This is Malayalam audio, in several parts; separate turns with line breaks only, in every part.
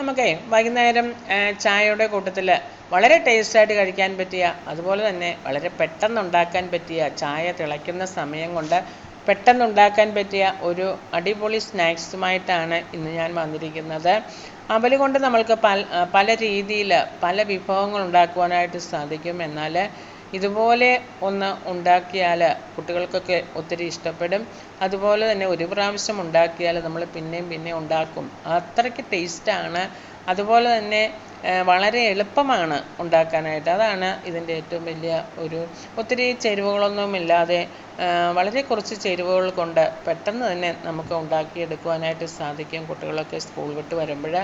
നമുക്കേ വൈകുന്നേരം ചായയുടെ കൂട്ടത്തിൽ വളരെ ടേസ്റ്റായിട്ട് കഴിക്കാൻ പറ്റിയ അതുപോലെ തന്നെ വളരെ പെട്ടെന്ന് ഉണ്ടാക്കാൻ പറ്റിയ ചായ തിളയ്ക്കുന്ന സമയം കൊണ്ട് പെട്ടെന്ന് ഉണ്ടാക്കാൻ പറ്റിയ ഒരു അടിപൊളി സ്നാക്സുമായിട്ടാണ് ഇന്ന് ഞാൻ വന്നിരിക്കുന്നത്. അവൽ കൊണ്ട് നമ്മൾക്ക് പല രീതിയിൽ പല വിഭവങ്ങൾ ഉണ്ടാക്കുവാനായിട്ട് സാധിക്കും. എന്നാൽ ഇതുപോലെ ഒന്ന് ഉണ്ടാക്കിയാൽ കുട്ടികൾക്കൊക്കെ ഒത്തിരി ഇഷ്ടപ്പെടും. അതുപോലെ തന്നെ ഒരു പ്രാവശ്യം ഉണ്ടാക്കിയാൽ നമ്മൾ പിന്നെയും പിന്നെയും ഉണ്ടാക്കും. അത്രയ്ക്ക് ടേസ്റ്റാണ്. അതുപോലെ തന്നെ വളരെ എളുപ്പമാണ് ഉണ്ടാക്കാനായിട്ട്. അതാണ് ഇതിന്റെ ഏറ്റവും വലിയ ഒരു ഒത്തിരി ചേരുവകളൊന്നും ഇല്ലാതെ വളരെ കുറച്ച് ചേരുവകൾ കൊണ്ട് പെട്ടെന്ന് തന്നെ നമുക്ക് ഉണ്ടാക്കിയെടുക്കുവാനായിട്ട് സാധിക്കും കുട്ടികളൊക്കെ സ്കൂൾ വിട്ട് വരുമ്പോൾ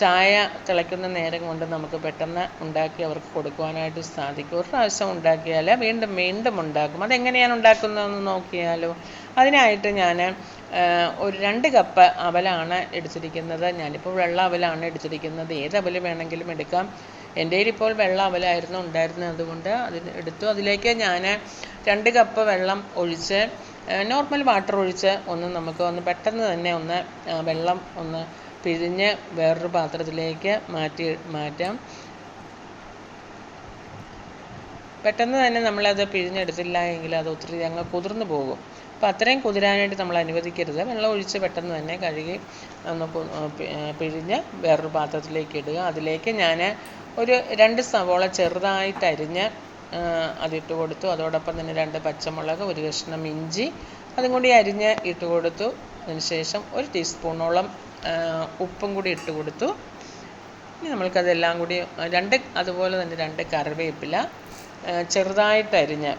ചായ തിളയ്ക്കുന്ന നേരം കൊണ്ട് നമുക്ക് പെട്ടെന്ന് ഉണ്ടാക്കി അവർക്ക് കൊടുക്കുവാനായിട്ട് സാധിക്കും. ഒരു പ്രാവശ്യം ഉണ്ടാക്കിയാൽ വീണ്ടും വീണ്ടും ഉണ്ടാക്കും. അതെങ്ങനെയാണ് ഉണ്ടാക്കുന്നതെന്ന് നോക്കിയാലോ? അതിനായിട്ട് ഞാൻ ഒരു രണ്ട് കപ്പ് അവലാണ് എടുത്തിരിക്കുന്നത്. ഞാനിപ്പോൾ വെള്ള അവലാണ് എടുത്തിരിക്കുന്നത്. ഏത് അവൽ വേണമെങ്കിലും എടുക്കാം. എന്റെ കയ്യിൽ ഇപ്പോൾ വെള്ള അവലായിരുന്നു ഉണ്ടായിരുന്നത്. അതുകൊണ്ട് അതിന് എടുത്തു. അതിലേക്ക് ഞാൻ രണ്ട് കപ്പ് വെള്ളം ഒഴിച്ച് നോർമൽ വാട്ടർ ഒഴിച്ച് ഒന്ന് നമുക്ക് ഒന്ന് പെട്ടെന്ന് തന്നെ ഒന്ന് വെള്ളം ഒന്ന് പിഴിഞ്ഞ് വേറൊരു പാത്രത്തിലേക്ക് മാറ്റി മാറ്റാം. പെട്ടെന്ന് തന്നെ നമ്മളത് പിഴിഞ്ഞെടുത്തില്ല എങ്കിൽ അത് ഒത്തിരി അങ്ങ് കുതിർന്നു പോകും. അപ്പോൾ അത്രയും കുതിരാനായിട്ട് നമ്മൾ അനുവദിക്കരുത്. വെള്ളം ഒഴിച്ച് പെട്ടെന്ന് തന്നെ കഴുകി ഒന്ന് പിഴിഞ്ഞ് വേറൊരു പാത്രത്തിലേക്ക് ഇടുക. അതിലേക്ക് ഞാൻ ഒരു രണ്ട് സവോള ചെറുതായിട്ട് അരിഞ്ഞ് അതിട്ട് കൊടുത്തു. അതോടൊപ്പം തന്നെ രണ്ട് പച്ചമുളക് ഒരു കഷ്ണം ഇഞ്ചി അതും കൂടി അരിഞ്ഞ് ഇട്ട് കൊടുത്തു. അതിനുശേഷം ഒരു ടീസ്പൂണോളം ഉപ്പും കൂടി ഇട്ട് കൊടുത്തു. ഇനി നമ്മൾക്കതെല്ലാം കൂടി രണ്ട് അതുപോലെ തന്നെ രണ്ട് കറിവേപ്പില ചെറുതായിട്ട് അരിഞ്ഞ്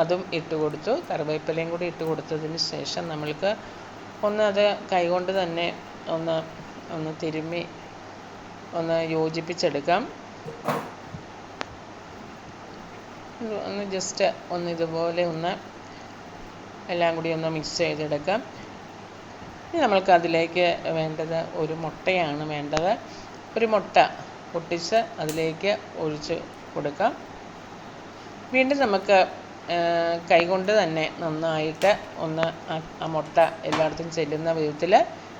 അതും ഇട്ട് കൊടുത്തു. കറിവേപ്പിലയും കൂടി ഇട്ട് കൊടുത്തതിന് ശേഷം നമ്മൾക്ക് ഒന്ന് അത് കൈകൊണ്ട് തന്നെ ഒന്ന് ഒന്ന് തിരുമ്മി ഒന്ന് യോജിപ്പിച്ചെടുക്കാം. ഒന്ന് ജസ്റ്റ് ഒന്ന് ഇതുപോലെ ഒന്ന് എല്ലാം കൂടി ഒന്ന് മിക്സ് ചെയ്തെടുക്കാം. ഇനി നമ്മൾക്ക് അതിലേക്ക് വേണ്ടത് ഒരു മുട്ടയാണ് വേണ്ടത്. ഒരു മുട്ട പൊട്ടിച്ച് അതിലേക്ക് ഒഴിച്ച് കൊടുക്കാം. വീണ്ടും നമുക്ക് കൈകൊണ്ട് തന്നെ നന്നായിട്ട് ഒന്ന് ആ- മുട്ട എല്ലായിടത്തും ചെല്ലുന്ന വിധത്തിൽ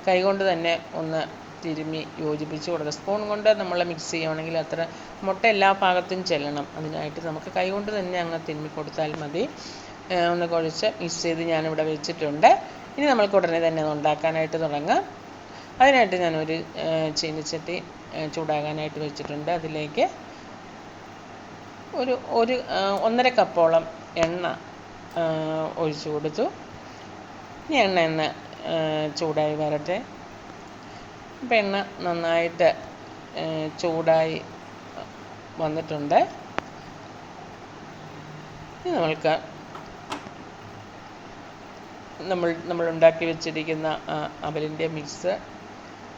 കൈകൊണ്ട് തന്നെ ഒന്ന് തിരുമി യോജിപ്പിച്ച് കൊടുക്കുക സ്പൂൺ കൊണ്ട് നമ്മൾ മിക്സ് ചെയ്യുകയാണെങ്കിൽ അത്ര മുട്ട എല്ലാ ഭാഗത്തും ചെല്ലണം. അതിനായിട്ട് നമുക്ക് കൈകൊണ്ട് തന്നെ അങ്ങ് തിരുമ്മി കൊടുത്താൽ മതി. ഒന്ന് കുഴച്ച് മിക്സ് ചെയ്ത് ഞാനിവിടെ വെച്ചിട്ടുണ്ട്. ഇനി നമ്മൾക്ക് ഉടനെ തന്നെ ഉണ്ടാക്കാനായിട്ട് തുടങ്ങാം. അതിനായിട്ട് ഞാനൊരു ചീനിച്ചട്ടി ചൂടാകാനായിട്ട് വെച്ചിട്ടുണ്ട്. അതിലേക്ക് ഒരു ഒരു ഒന്നര കപ്പോളം എണ്ണ ഒഴിച്ചു കൊടുത്തു. ഇനി എണ്ണ ഒന്ന് ചൂടായി വരട്ടെ. അപ്പം എണ്ണ നന്നായിട്ട് ചൂടായി വന്നിട്ടുണ്ട്. ഇനി നമ്മൾക്ക് നമ്മൾ നമ്മൾ ഉണ്ടാക്കി വെച്ചിരിക്കുന്ന അവലിന്റെ മിക്സ്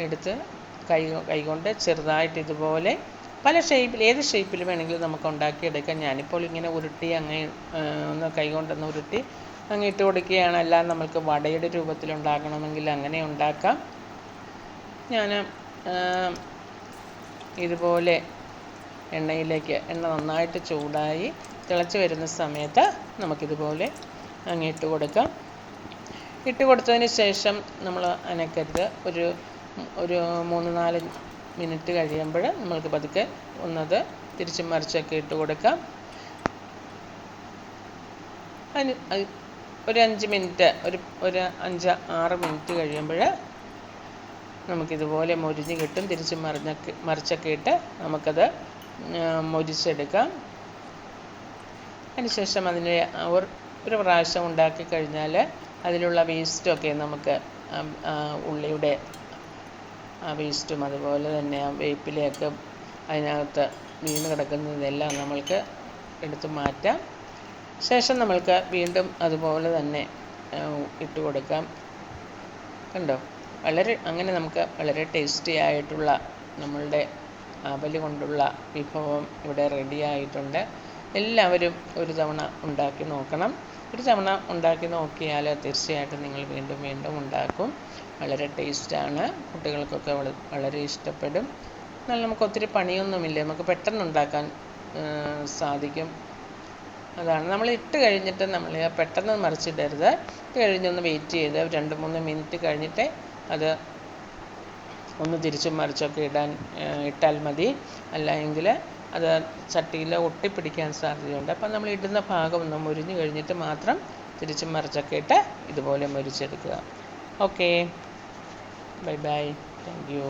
എടുത്ത് കൈ കൈകൊണ്ട് ചെറുതായിട്ട് ഇതുപോലെ പല ഷേപ്പിൽ ഏത് ഷേപ്പിൽ വേണമെങ്കിലും നമുക്ക് ഉണ്ടാക്കിയെടുക്കാം. ഞാനിപ്പോൾ ഇങ്ങനെ ഉരുട്ടി അങ്ങ് ഒന്ന് കൈകൊണ്ടൊന്ന് ഉരുട്ടി അങ്ങ് ഇട്ട് കൊടുക്കുകയാണ്. അല്ല നമ്മൾക്ക് വടയുടെ രൂപത്തിൽ ഉണ്ടാക്കണമെങ്കിൽ അങ്ങനെ ഉണ്ടാക്കാം. ഞാൻ ഇതുപോലെ എണ്ണയിലേക്ക് എണ്ണ നന്നായിട്ട് ചൂടായി തിളച്ച് വരുന്ന സമയത്ത് നമുക്കിതുപോലെ അങ്ങ് ഇട്ട് കൊടുക്കാം. ഇട്ട് കൊടുത്തതിന് ശേഷം നമ്മൾ അനക്കരുത്. ഒരു ഒരു മൂന്ന് നാല് മിനിറ്റ് കഴിയുമ്പോൾ നമ്മൾക്ക് പതുക്കെ ഒന്നത് തിരിച്ച് മറിച്ചൊക്കെ ഇട്ട് കൊടുക്കാം. അതിന് ഒരു അഞ്ച് മിനിറ്റ് ഒരു ഒരു അഞ്ച് ആറ് മിനിറ്റ് കഴിയുമ്പോൾ നമുക്കിതുപോലെ മൊരിഞ്ഞ് കിട്ടും. തിരിച്ച് മറിഞ്ഞൊക്കെ മറിച്ചൊക്കെ ഇട്ട് നമുക്കത് മൊരിച്ചെടുക്കാം. അതിനുശേഷം അതിനെ ഒരു പ്രാവശ്യം ഉണ്ടാക്കി കഴിഞ്ഞാൽ അതിലുള്ള വേസ്റ്റൊക്കെ നമുക്ക് ഉള്ളിയുടെ ആ വേസ്റ്റും അതുപോലെ തന്നെ ആ വേപ്പിലയൊക്കെ അതിനകത്ത് വീണ് കിടക്കുന്നതെല്ലാം നമ്മൾക്ക് എടുത്തു മാറ്റാം. ശേഷം നമ്മൾക്ക് വീണ്ടും അതുപോലെ തന്നെ ഇട്ട് കൊടുക്കാം. കണ്ടോ? വളരെ അങ്ങനെ നമുക്ക് വളരെ ടേസ്റ്റി ആയിട്ടുള്ള നമ്മളുടെ അവൽ കൊണ്ടുള്ള വിഭവം ഇവിടെ റെഡി ആയിട്ടുണ്ട്. എല്ലാവരും ഒരു തവണ ഉണ്ടാക്കി നോക്കണം. ഒരു തവണ ഉണ്ടാക്കി നോക്കിയാൽ തീർച്ചയായിട്ടും നിങ്ങൾ വീണ്ടും വീണ്ടും ഉണ്ടാക്കും. വളരെ ടേസ്റ്റാണ് കുട്ടികൾക്കൊക്കെ വളരെ ഇഷ്ടപ്പെടും. എന്നാൽ നമുക്ക് ഒത്തിരി പണിയൊന്നുമില്ല. നമുക്ക് പെട്ടെന്ന് ഉണ്ടാക്കാൻ സാധിക്കും. അതാണ്. നമ്മൾ ഇട്ട് കഴിഞ്ഞിട്ട് നമ്മൾ പെട്ടെന്ന് മറിച്ചിടരുത്. ഇട്ട് കഴിഞ്ഞൊന്ന് വെയിറ്റ് ചെയ്ത് രണ്ട് മൂന്ന് മിനിറ്റ് കഴിഞ്ഞിട്ട് അത് ഒന്ന് തിരിച്ചും മറിച്ചൊക്കെ ഇടാൻ ഇട്ടാൽ മതി. അല്ല എങ്കിൽ അത് ചട്ടിയിൽ ഒട്ടിപ്പിടിക്കാൻ സാധ്യതയുണ്ട്. അപ്പം നമ്മൾ ഇടുന്ന ഭാഗം ഒന്ന് മുരിഞ്ഞു കഴിഞ്ഞിട്ട് മാത്രം തിരിച്ച് മറിച്ചൊക്കെ ഇട്ട് ഇതുപോലെ മുരിച്ചെടുക്കുക. Okay. Bye bye. Thank you.